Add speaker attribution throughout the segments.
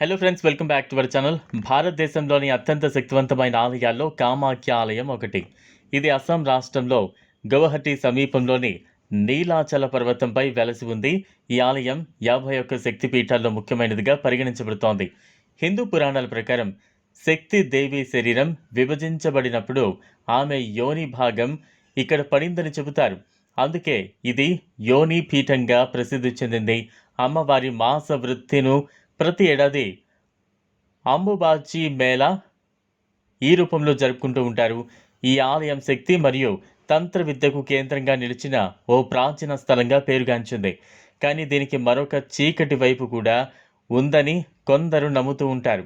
Speaker 1: Hello friends welcome back to our channel భారతదేశంలోని అత్యంత శక్తివంతమైన ఆలయాల్లో కామాఖ్య ఆలయం ఒకటి ఇది అస్సాం రాష్ట్రంలో గౌహటి సమీపంలోని నీలాచల పర్వతంపై వెలసి ఉంది ఈ ఆలయం యాభై ఒక్క శక్తి పీఠాల్లో ముఖ్యమైనదిగా పరిగణించబడుతోంది హిందూ పురాణాల ప్రకారం శక్తి దేవి శరీరం విభజించబడినప్పుడు ఆమె యోని భాగం ఇక్కడ పడిందని చెబుతారు అందుకే ఇది యోని పీఠంగా ప్రసిద్ధి చెందింది అమ్మవారి మాస వృత్తిను ప్రతి ఏడాది అంబుబాచి మేళా ఈ రూపంలో జరుపుకుంటూ ఉంటారు. ఈ ఆలయం శక్తి మరియు తంత్ర విద్యకు కేంద్రంగా నిలిచిన ఓ ప్రాచీన స్థలంగా పేరుగాంచింది. కానీ దీనికి మరొక చీకటి వైపు కూడా ఉందని కొందరు నమ్ముతూ ఉంటారు.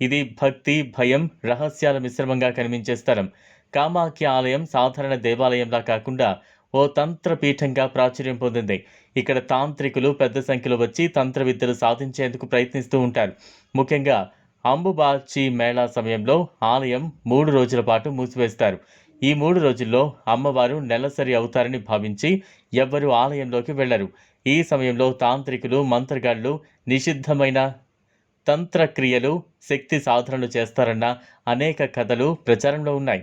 Speaker 1: ఇది భక్తి భయం రహస్యాల మిశ్రమంగా కనిపించే స్థలం. కామాఖ్య ఆలయం సాధారణ దేవాలయంలా కాకుండా ఓ తంత్ర పీఠంగా ప్రాచుర్యం పొందింది. ఇక్కడ తాంత్రికులు పెద్ద సంఖ్యలో వచ్చి తంత్ర విద్యలు సాధించేందుకు ప్రయత్నిస్తూ ఉంటారు. ముఖ్యంగా అంబుబాచి మేళా సమయంలో ఆలయం మూడు రోజుల పాటు మూసివేస్తారు. ఈ మూడు రోజుల్లో అమ్మవారు నెలసరి అవుతారని భావించి ఎవ్వరూ ఆలయంలోకి వెళ్ళరు ఈ సమయంలో తాంత్రికులు మంత్రగాళ్ళు నిషిద్ధమైన తంత్రక్రియలు శక్తి సాధనలు చేస్తారన్న అనేక కథలు ప్రచారంలో ఉన్నాయి.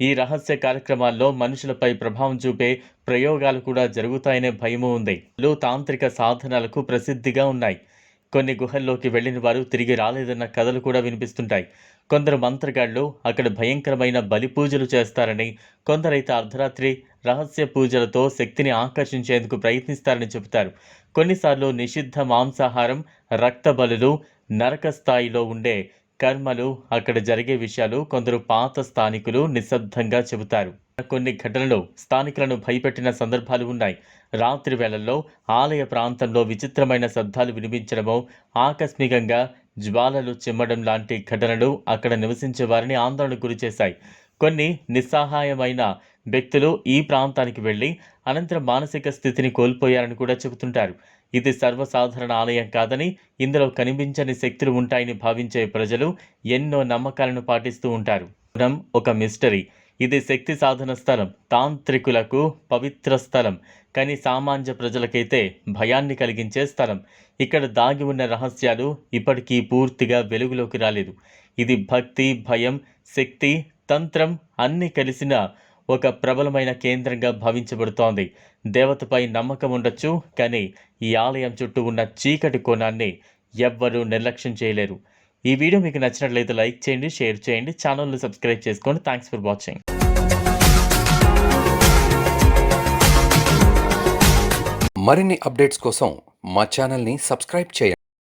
Speaker 1: ఈ రహస్య కార్యక్రమాల్లో మనుషులపై ప్రభావం చూపే ప్రయోగాలు కూడా జరుగుతాయనే భయము ఉంది. లో తాంత్రిక సాధనాలకు ప్రసిద్ధిగా ఉన్నాయి. కొన్ని గుహల్లోకి వెళ్ళిన వారు తిరిగి రాలేదన్న కథలు కూడా వినిపిస్తుంటాయి. కొందరు మంత్రగాళ్ళు అక్కడ భయంకరమైన బలి పూజలు చేస్తారని కొందరైతే అర్ధరాత్రి రహస్య పూజలతో శక్తిని ఆకర్షించేందుకు ప్రయత్నిస్తారని చెబుతారు. కొన్నిసార్లు నిషిద్ధ మాంసాహారం రక్త బలులు నరక స్థాయిలో ఉండే కర్మలు అక్కడ జరిగే విషయాలు కొందరు పాత స్థానికులు నిశ్శబ్దంగా చెబుతారు. కొన్ని ఘటనలు స్థానికులను భయపెట్టిన సందర్భాలు ఉన్నాయి. రాత్రి వేళల్లో ఆలయ ప్రాంతంలో విచిత్రమైన శబ్దాలు వినిపించడమో ఆకస్మికంగా జ్వాలలు చిమ్మడం లాంటి ఘటనలు అక్కడ నివసించే వారిని ఆందోళనకు గురిచేశాయి కొన్ని నిస్సహాయమైన వ్యక్తులు ఈ ప్రాంతానికి వెళ్ళి అనంతరం మానసిక స్థితిని కోల్పోయారని కూడా చెబుతుంటారు. ఇది సర్వసాధారణ ఆలయం కాదని ఇందులో కనిపించని శక్తులు ఉంటాయని భావించే ప్రజలు ఎన్నో నమ్మకాలను పాటిస్తూ ఉంటారు. పురం ఒక మిస్టరీ. ఇది శక్తి సాధన స్థలం తాంత్రికులకు పవిత్ర స్థలం కానీ సామాన్య ప్రజలకైతే భయాన్ని కలిగించే స్థలం. ఇక్కడ దాగి ఉన్న రహస్యాలు ఇప్పటికీ పూర్తిగా వెలుగులోకి రాలేదు. ఇది భక్తి భయం శక్తి తంత్రం అన్నీ కలిసిన ఒక ప్రబలమైన కేంద్రంగా భావించబడుతోంది. దేవతపై నమ్మకం ఉండొచ్చు కానీ ఈ ఆలయం చుట్టూ ఉన్న చీకటి కోణాన్ని ఎవ్వరూ నిర్లక్ష్యం చేయలేరు. ఈ వీడియో మీకు నచ్చినట్లయితే లైక్ చేయండి షేర్ చేయండి ఛానల్ని సబ్స్క్రైబ్ చేసుకోండి. థ్యాంక్స్ ఫర్ వాచింగ్
Speaker 2: మరిన్ని అప్డేట్స్ కోసం మా ఛానల్ని సబ్స్క్రైబ్ చేయండి.